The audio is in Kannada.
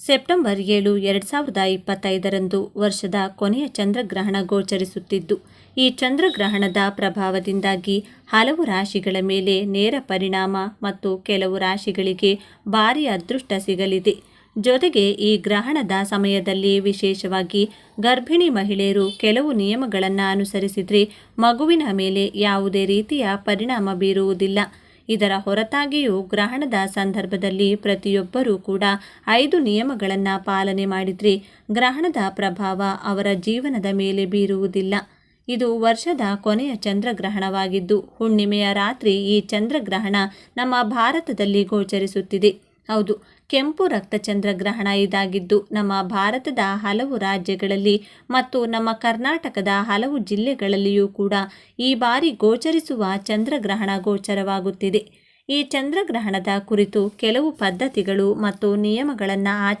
ಸೆಪ್ಟೆಂಬರ್ ಏಳು ಎರಡು ಸಾವಿರದ ಇಪ್ಪತ್ತೈದರಂದು ವರ್ಷದ ಕೊನೆಯ ಚಂದ್ರಗ್ರಹಣ ಗೋಚರಿಸುತ್ತಿದ್ದು, ಈ ಚಂದ್ರಗ್ರಹಣದ ಪ್ರಭಾವದಿಂದಾಗಿ ಹಲವು ರಾಶಿಗಳ ಮೇಲೆ ನೇರ ಪರಿಣಾಮ ಮತ್ತು ಕೆಲವು ರಾಶಿಗಳಿಗೆ ಭಾರಿ ಅದೃಷ್ಟ ಸಿಗಲಿದೆ. ಜೊತೆಗೆ ಈ ಗ್ರಹಣದ ಸಮಯದಲ್ಲಿ ವಿಶೇಷವಾಗಿ ಗರ್ಭಿಣಿ ಮಹಿಳೆಯರು ಕೆಲವು ನಿಯಮಗಳನ್ನು ಅನುಸರಿಸಿದರೆ ಮಗುವಿನ ಮೇಲೆ ಯಾವುದೇ ರೀತಿಯ ಪರಿಣಾಮ ಬೀರುವುದಿಲ್ಲ. ಇದರ ಹೊರತಾಗಿಯೂ ಗ್ರಹಣದ ಸಂದರ್ಭದಲ್ಲಿ ಪ್ರತಿಯೊಬ್ಬರೂ ಕೂಡ ಐದು ನಿಯಮಗಳನ್ನು ಪಾಲನೆ ಮಾಡಿದರೆ ಗ್ರಹಣದ ಪ್ರಭಾವ ಅವರ ಜೀವನದ ಮೇಲೆ ಬೀರುವುದಿಲ್ಲ. ಇದು ವರ್ಷದ ಕೊನೆಯ ಚಂದ್ರಗ್ರಹಣವಾಗಿದ್ದು, ಹುಣ್ಣಿಮೆಯ ರಾತ್ರಿ ಈ ಚಂದ್ರಗ್ರಹಣ ನಮ್ಮ ಭಾರತದಲ್ಲಿ ಗೋಚರಿಸುತ್ತಿದೆ. ಹೌದು, ಕೆಂಪು ರಕ್ತ ಚಂದ್ರಗ್ರಹಣ ಇದಾಗಿದ್ದು ನಮ್ಮ ಭಾರತದ ಹಲವು ರಾಜ್ಯಗಳಲ್ಲಿ ಮತ್ತು ನಮ್ಮ ಕರ್ನಾಟಕದ ಹಲವು ಜಿಲ್ಲೆಗಳಲ್ಲಿಯೂ ಕೂಡ ಈ ಬಾರಿ ಗೋಚರಿಸುವ ಚಂದ್ರಗ್ರಹಣ ಗೋಚರವಾಗುತ್ತಿದೆ. ಈ ಚಂದ್ರಗ್ರಹಣದ ಕುರಿತು ಕೆಲವು ಪದ್ಧತಿಗಳು ಮತ್ತು ನಿಯಮಗಳನ್ನು ಆಚ